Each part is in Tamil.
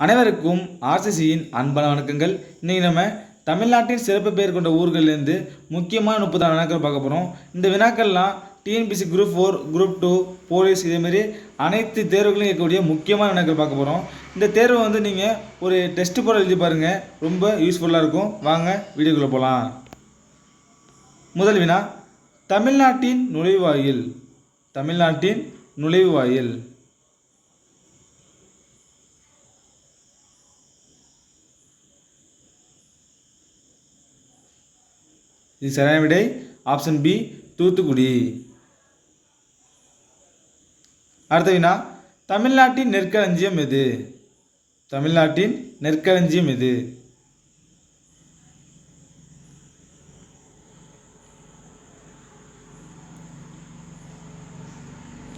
அனைவருக்கும் ஆர்சிசியின் அன்பான வணக்கங்கள். இன்றைக்கி நம்ம தமிழ்நாட்டின் சிறப்பு பெயர் கொண்ட ஊர்கள்லேருந்து முக்கியமான முப்பதான வினாக்கள் பார்க்க போகிறோம் இந்த வினாக்கள்லாம் TNPSC group four group two police இதேமாரி அனைத்து தேர்வுகளையும் இருக்கக்கூடிய முக்கியமான வினாக்கள் பார்க்க போகிறோம் இந்த தேர்வை வந்து நீங்கள் ஒரு டெஸ்ட் போட எழுதி பாருங்கள் ரொம்ப யூஸ்ஃபுல்லாக இருக்கும். வாங்க வீடியோக்குள்ளே போகலாம் முதல் வினா தமிழ்நாட்டின் நுழைவாயில். தமிழ்நாட்டின் நுழைவாயில். இது சரியான விடை. Option B Thoothukudi. அடுத்த வினா தமிழ்நாட்டின் நெற்களஞ்சியம் எது? தமிழ்நாட்டின் நெற்களஞ்சியம் எது?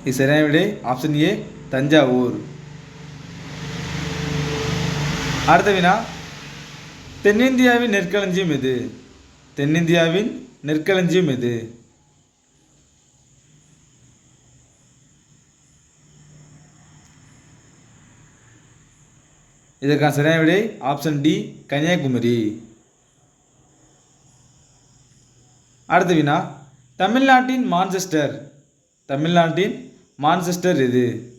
இது சரியான விடை. Option A Thanjavur. அடுத்த வினா தென்னிந்தியாவின் நெற்களஞ்சியம் எது? தென்னிந்தியாவின் நெற்களஞ்சியம் எது? இதற்கான சரியான விடை ஆப்ஷன் டி கன்னியாகுமரி. அடுத்த வினா தமிழ்நாட்டின் மான்செஸ்டர். தமிழ்நாட்டின் மான்செஸ்டர் எது?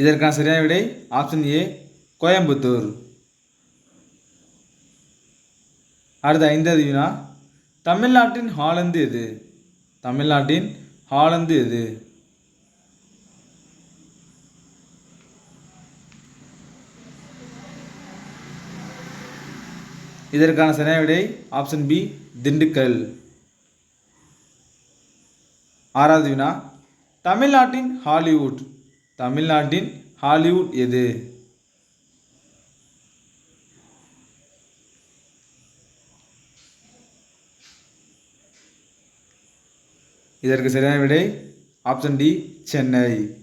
இதற்கான சரியான விடை ஆப்ஷன் ஏ கோயம்புத்தூர். அடுத்த ஐந்தாவது வினா தமிழ்நாட்டின் ஹாலந்து எது? தமிழ்நாட்டின் ஹாலந்து எது? இதற்கான சரியான விடை ஆப்ஷன் பி திண்டுக்கல். ஆறாவது வினா தமிழ்நாட்டின் ஹாலிவுட். தமிழ்நாட்டின் ஹாலிவுட் எது? இதற்கு சரியான விடை ஆப்ஷன் டி சென்னை.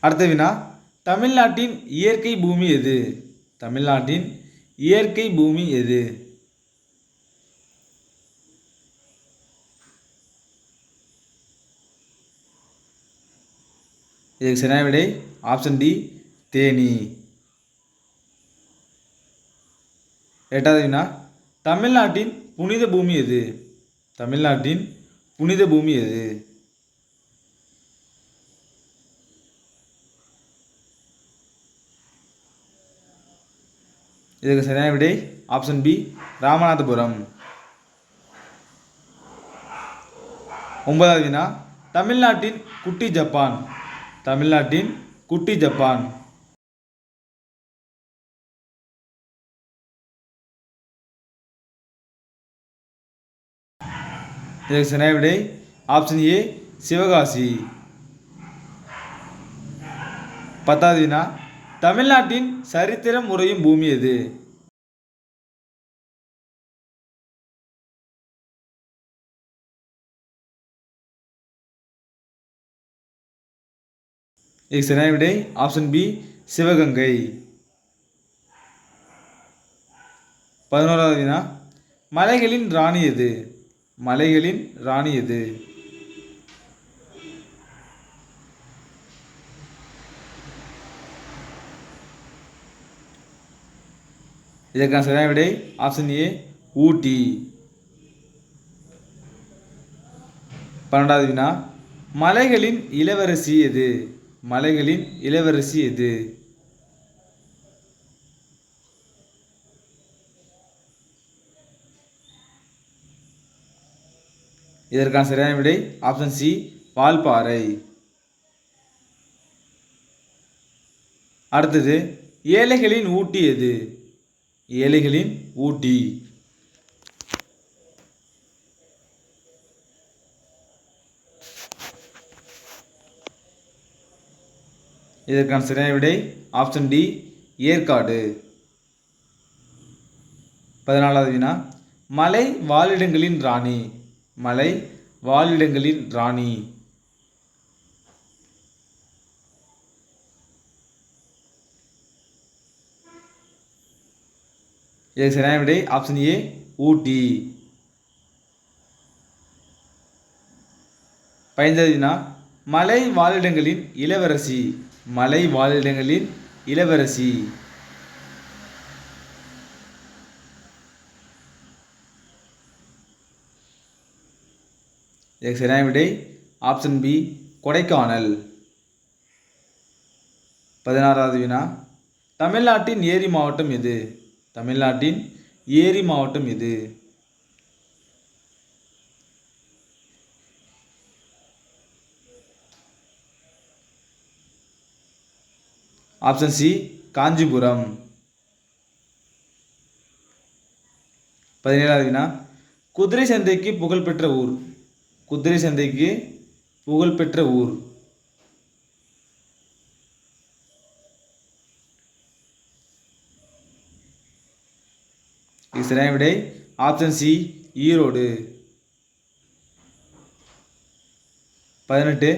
அடுத்த வினா தமிழ்நாட்டின் இயற்கை பூமி எது? தமிழ்நாட்டின் இயற்கை பூமி எது? இதுக்கு சரியான விடை ஆப்ஷன் டி தேனி. எட்டாவது வினா தமிழ்நாட்டின் புனித பூமி எது? தமிழ்நாட்டின் புனித பூமி எது? இதுக்கு சரியான விடை ஆப்ஷன் பி ராமநாதபுரம். ஒன்பதாவது வினா தமிழ்நாட்டின் குட்டி ஜப்பான். தமிழ்நாட்டின் குட்டி ஜப்பான். இதற்கு சரியான ஆப்ஷன் ஏ சிவகாசி. பத்தாவது வினா தமிழ்நாட்டின் சரித்திரம் உறையும் பூமி எது? இதுக்கு சரியான விடை ஆப்ஷன் பி சிவகங்கை. பதினோராவது வினா மலைகளின் ராணி எது? மலைகளின் ராணி எது? இதற்கான சரியான விடை ஆப்ஷன் ஏ ஊட்டி. பன்னெண்டாவது வினா மலைகளின் இளவரசி எது? மலைகளின் இளவரசி எது? இதற்கான சரியான விடை ஆப்ஷன் சி வால்பாறை அடுத்தது ஏழைகளின் ஊட்டி எது? ஏழைகளின் ஊட்டி. இதற்கான சரியான விடை ஆப்ஷன் டி ஏற்காடு. பதினாலாவது வினா மலை வாழிடங்களின் ராணி. மலை வாழிடங்களின் ராணி. இதற்கு சரியான விடை ஆப்ஷன் ஏ ஊட்டி. பயந்ததுனா மலை வாழிடங்களின் இளவரசி. மலை வாழிடங்களின் இளவரசி. சரியான விடை ஆப்ஷன் பி கொடைக்கானல். பதினாறாவது வினா. தமிழ்நாட்டின் ஏரி மாவட்டம் எது? தமிழ்நாட்டின் ஏரி மாவட்டம் எது? ஆப்ஷன் சி காஞ்சிபுரம் பதினேழாவது வினா குதிரை சந்தைக்கு புகழ்பெற்ற ஊர். குதிரை சந்தைக்கு புகழ்பெற்ற ஊர். சரியான விடை. Option C Erode. பதினெட்டு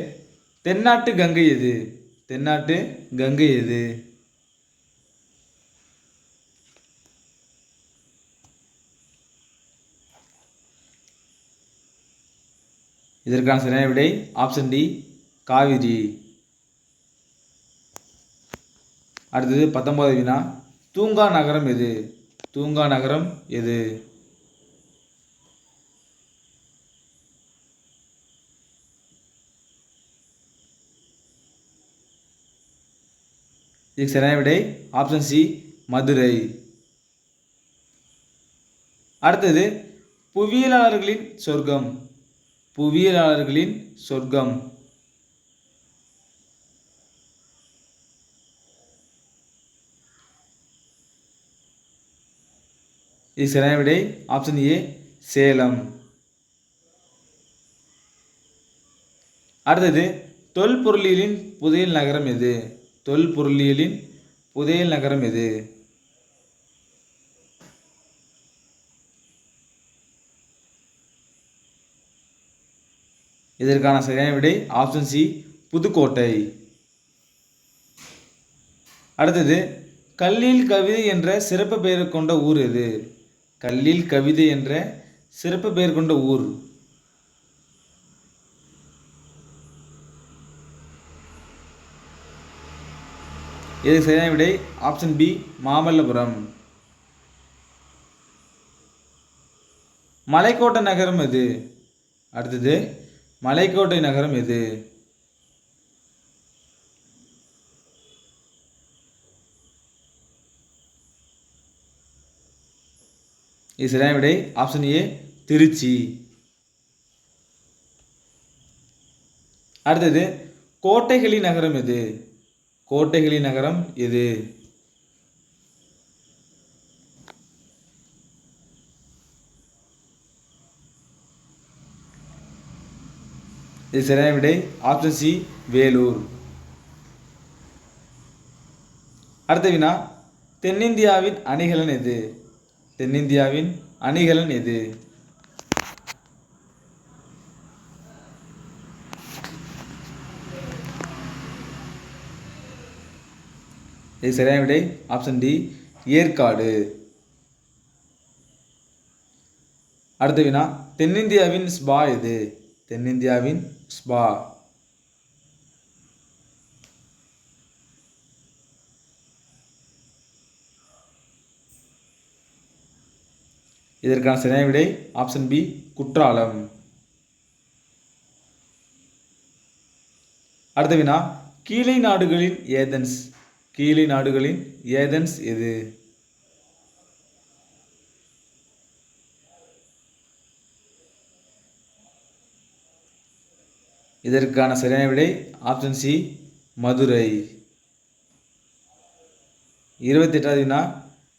தென்னாட்டு கங்கை எது? தென்னாட்டு கங்கை எது? இதற்கான சரியான விடை ஆப்ஷன் டி காவிரி. அடுத்தது பத்தொன்பது வினா தூங்கா நகரம் எது? தூங்கா நகரம் எது? இதுக்கு சரியான விடை ஆப்ஷன் சி மதுரை. அடுத்தது புவியியலாளர்களின் சொர்க்கம். புவியியலாளர்களின் சொர்க்கம். இது சரியான விடை ஆப்ஷன் ஏ சேலம். அடுத்தது தொல்பொருளியலின் புதையல் நகரம் எது? தொல்பொருளியலின் புதையல் நகரம் எது? இதற்கான சரியான விடை ஆப்ஷன் சி புதுக்கோட்டை. அடுத்தது கல்லில் கவிதை என்ற சிறப்பு பெயர் கொண்ட ஊர் எது? கல்லில் கவிதை என்ற சிறப்பு பெயர் கொண்ட ஊர். இதுக்கு சரியான விடை? Option B Mamallapuram. மலைக்கோட்டை நகரம் எது? அடுத்தது மலைக்கோட்டை நகரம் எது? இது சரியான விடை. Option A Trichy. அடுத்தது கோட்டைகளின் நகரம் எது? கோட்டைகளின் நகரம் எது இது சரியான விடை. Option C Vellore. அடுத்த வினா தென்னிந்தியாவின் அணிகலன் எது? தென்னிந்தியாவின் அணிகலன் எது? இது சரியான விடை. Option D Yercaud. அடுத்த வினா தென்னிந்தியாவின் ஸ்பா எது? தென்னிந்தியாவின் ஸ்பா. இதற்கான சரியான விடை ஆப்ஷன் பி குற்றாலம். அடுத்த வினா கீழை நாடுகளின் ஏதன்ஸ்? கீழி நாடுகளின் ஏதென்ஸ் எது? இதற்கான சரியான விடை ஆப்ஷன் சி மதுரை. இருபத்தி எட்டாவது வினா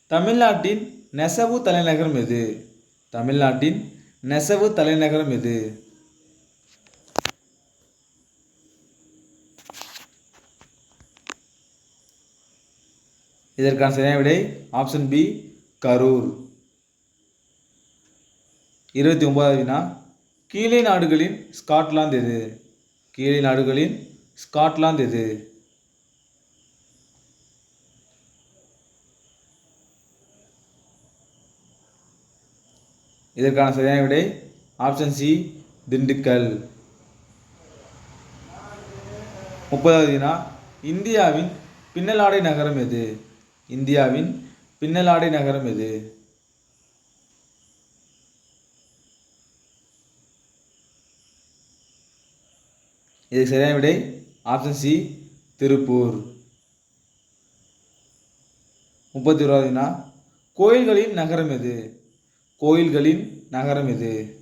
தமிழ்நாட்டின் நெசவு தலைநகரம் எது? தமிழ்நாட்டின் நெசவு தலைநகரம் எது? இதற்கான சரியான விடை ஆப்ஷன் பி கரூர். இருபத்தி ஒன்பதாவது வினா கீழே நாடுகளின் ஸ்காட்லாந்து எது? கீழே நாடுகளின் ஸ்காட்லாந்து எது? இதற்கான சரியான விடை ஆப்ஷன் சி திண்டுக்கல். முப்பதாவது வினா இந்தியாவின் பின்னலாடை நகரம் எது? இந்தியாவின் பின்னலாடை நகரம் எது? இதுக்கு சரியான விடை ஆப்ஷன் சி திருப்பூர். முப்பத்தி ஓராவது கோயில்களின் நகரம் எது? கோயில்களின் நகரம் எது?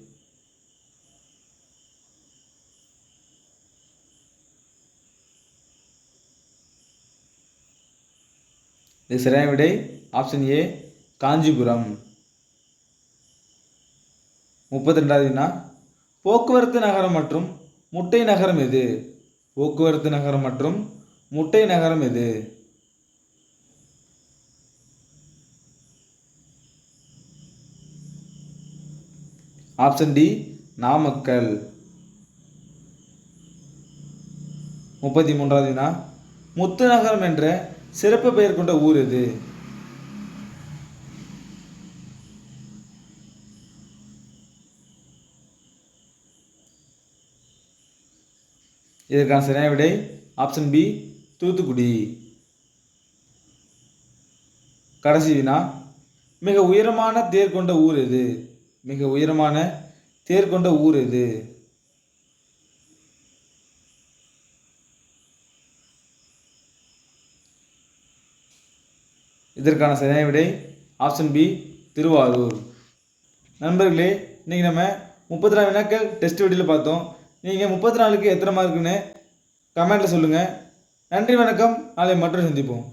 இது சரியான விடை. Option A Kanchipuram. முப்பத்தி ரெண்டாவது வினா. போக்குவரத்து நகரம் மற்றும் முட்டை நகரம் எது? போக்குவரத்து நகரம் மற்றும் முட்டை நகரம் எது? Option D Namakkal. முப்பத்தி மூன்றாவது வினா. முத்து நகரம் என்ற சிறப்பு பெயர் கொண்ட ஊர் எது? இதற்கான சரியான விடை ஆப்ஷன் பி தூத்துக்குடி. கடைசி வினா மிக உயரமான தேர் கொண்ட ஊர் எது? மிக உயரமான தேர் கொண்ட ஊர் எது? இதற்கான சரியான விடை ஆப்ஷன் பி திருவாரூர். நண்பர்களே இன்றைக்கி நம்ம முப்பத்தி நாலு வினாக்கள் டெஸ்ட் வீடியோவில் பார்த்தோம். நீங்கள் முப்பத்தி நாலுக்கு எத்தனை மார்க்குன்னு கமெண்ட்டில் சொல்லுங்கள் நன்றி வணக்கம். நாளை மற்றும் சந்திப்போம்.